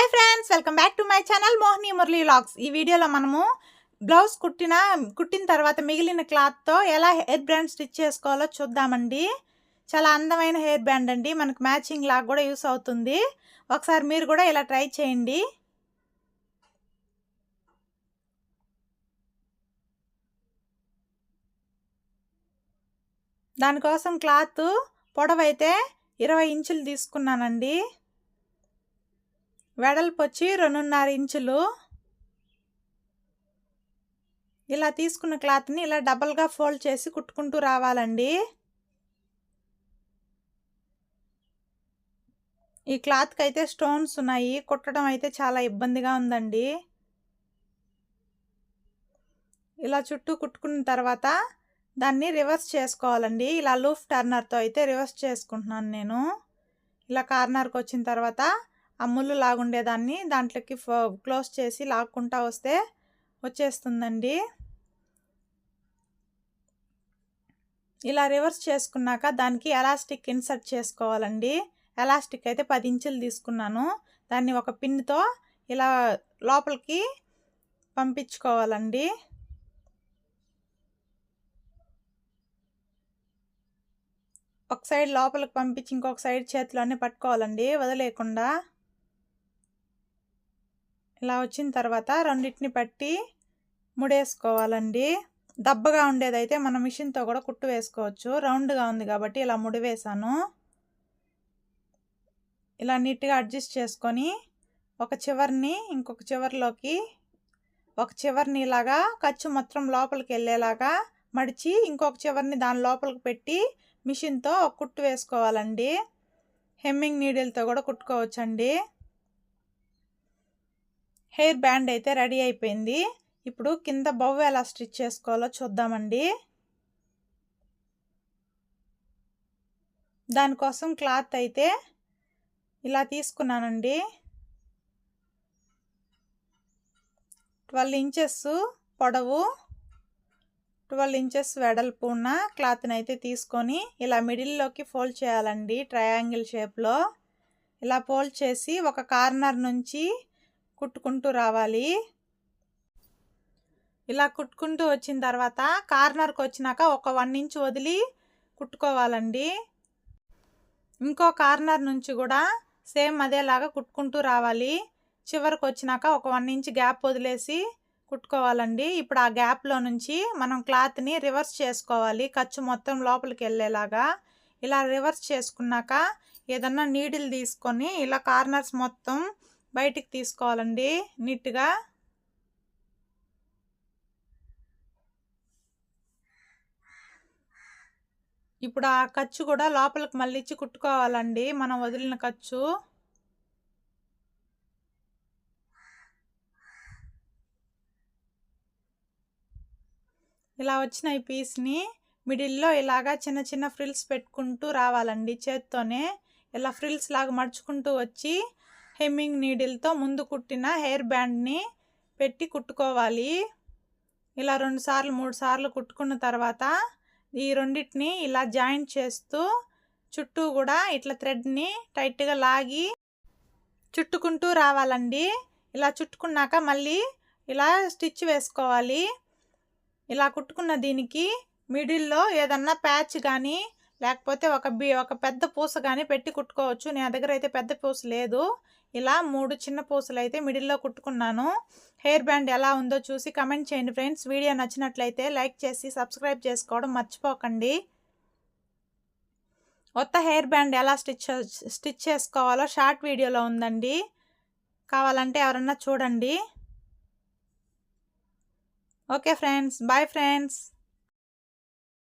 Hi friends welcome back to my channel Mohini Murali vlogs ఈ వీడియోలో మనము blouse కుట్టిన కుట్టిన తర్వాత మిగిలిన క్లాత్తో ఎలా హెయిర్ బ్యాండ్ స్టిచ్ చేసుకోవాలో చూద్దామండి. చాలా అందమైన హెయిర్ బ్యాండ్ అండి. మనకు మ్యాచింగ్ లాగా కూడా యూస్ అవుతుంది. ఒకసారి మీరు కూడా ఇలా ట్రై చేయండి. దానికోసం క్లాత్ పొడవైతే ఇరవై ఇంచులు తీసుకున్నానండి. వెడల్పు వచ్చి రెండున్నర ఇంచులు. ఇలా తీసుకున్న క్లాత్ని ఇలా డబల్గా ఫోల్డ్ చేసి కుట్టుకుంటూ రావాలండి. ఈ క్లాత్కి అయితే స్టోన్స్ ఉన్నాయి. కుట్టడం అయితే చాలా ఇబ్బందిగా ఉందండి. ఇలా చుట్టూ కుట్టుకున్న తర్వాత దాన్ని రివర్స్ చేసుకోవాలండి. ఇలా లూఫ్ టర్నర్తో అయితే రివర్స్ చేసుకుంటున్నాను నేను. ఇలా కార్నర్కి వచ్చిన తర్వాత ఆ లాగుండేదాన్ని దాంట్లోకి క్లోజ్ చేసి లాక్కుంటా వస్తే వచ్చేస్తుందండి. ఇలా రివర్స్ చేసుకున్నాక దానికి ఎలాస్టిక్ ఇన్సర్ట్ చేసుకోవాలండి. ఎలాస్టిక్ అయితే పది ఇంచులు తీసుకున్నాను. దాన్ని ఒక పిన్తో ఇలా లోపలికి పంపించుకోవాలండి. ఒక సైడ్ లోపలికి పంపించి ఇంకొక సైడ్ చేతిలోనే పట్టుకోవాలండి వదిలేయకుండా. ఇలా వచ్చిన తర్వాత రెండింటిని పట్టి ముడేసుకోవాలండి. దబ్బగా ఉండేదైతే మన మిషన్తో కూడా కుట్టు వేసుకోవచ్చు. రౌండ్గా ఉంది కాబట్టి ఇలా ముడివేశాను. ఇలా నీట్గా అడ్జస్ట్ చేసుకొని ఒక చివరిని ఇంకొక చివరిలోకి ఒక చివరిని ఇలాగా ఖర్చు మొత్తం లోపలికి వెళ్ళేలాగా మడిచి ఇంకొక చివరిని దాని లోపలికి పెట్టి మిషన్తో ఒక కుట్టు వేసుకోవాలండి. హెమ్మింగ్ నీడిల్తో కూడా కుట్టుకోవచ్చండి. హెయిర్ బ్యాండ్ అయితే రెడీ అయిపోయింది. ఇప్పుడు కింద బొవ్వ ఎలా స్టిచ్ చేసుకోవాలో చూద్దామండి. దానికోసం క్లాత్ అయితే ఇలా తీసుకున్నానండి. ట్వెల్వ్ ఇంచెస్ పొడవు ట్వెల్వ్ ఇంచెస్ వెడల్పు ఉన్న క్లాత్ని అయితే తీసుకొని ఇలా మిడిల్లోకి ఫోల్డ్ చేయాలండి ట్రయాంగిల్ షేప్లో. ఇలా ఫోల్డ్ చేసి ఒక కార్నర్ నుంచి కుట్టుకుంటూ రావాలి. ఇలా కుట్టుకుంటూ వచ్చిన తర్వాత కార్నర్కి వచ్చినాక ఒక వన్ ఇంచ్ వదిలి కుట్టుకోవాలండి. ఇంకో కార్నర్ నుంచి కూడా సేమ్ అదేలాగా కుట్టుకుంటూ రావాలి. చివరికి వచ్చినాక ఒక వన్ ఇంచ్ గ్యాప్ వదిలేసి కుట్టుకోవాలండి. ఇప్పుడు ఆ గ్యాప్లో నుంచి మనం క్లాత్ని రివర్స్ చేసుకోవాలి. ఖర్చు మొత్తం లోపలికి వెళ్ళేలాగా ఇలా రివర్స్ చేసుకున్నాక ఏదన్నా నీడిల్ తీసుకొని ఇలా కార్నర్స్ మొత్తం బయటికి తీసుకోవాలండి. నీట్గా. ఇప్పుడు ఆ ఖర్చు కూడా లోపలికి మళ్ళీ కుట్టుకోవాలండి. మనం వదిలిన ఖర్చు. ఇలా వచ్చిన ఈ పీస్ని. మిడిల్లో ఇలాగా చిన్న చిన్న ఫ్రిల్స్ పెట్టుకుంటూ రావాలండి చేత్తోనే. ఇలా ఫ్రిల్స్ లాగా మడుచుకుంటూ వచ్చి హెమ్మింగ్ నీడిల్తో ముందు కుట్టిన హెయిర్ బ్యాండ్ని పెట్టి కుట్టుకోవాలి. ఇలా రెండు సార్లు మూడు సార్లు కుట్టుకున్న తర్వాత ఈ రెండింటిని ఇలా జాయింట్ చేస్తూ చుట్టూ కూడా ఇట్లా థ్రెడ్ని టైట్గా లాగి చుట్టుకుంటూ రావాలండి. ఇలా చుట్టుకున్నాక మళ్ళీ ఇలా స్టిచ్ వేసుకోవాలి. ఇలా కుట్టుకున్న దీనికి మిడిల్లో ఏదన్నా ప్యాచ్ కానీ లేకపోతే ఒక బి ఒక పెద్ద పూస కానీ పెట్టి కుట్టుకోవచ్చు. నా దగ్గర అయితే పెద్ద పూస లేదు. ఇలా మూడు చిన్న పూసలు అయితే మిడిల్లో కుట్టుకున్నాను. హెయిర్ బ్యాండ్ ఎలా ఉందో చూసి కమెంట్ చేయండి ఫ్రెండ్స్. వీడియో నచ్చినట్లయితే లైక్ చేసి సబ్స్క్రైబ్ చేసుకోవడం మర్చిపోకండి. కొత్త హెయిర్ బ్యాండ్ ఎలా స్టిచ్ స్టిచ్ చేసుకోవాలో షార్ట్ వీడియోలో ఉందండి. కావాలంటే ఎవరన్నా చూడండి. Okay friends. Bye friends.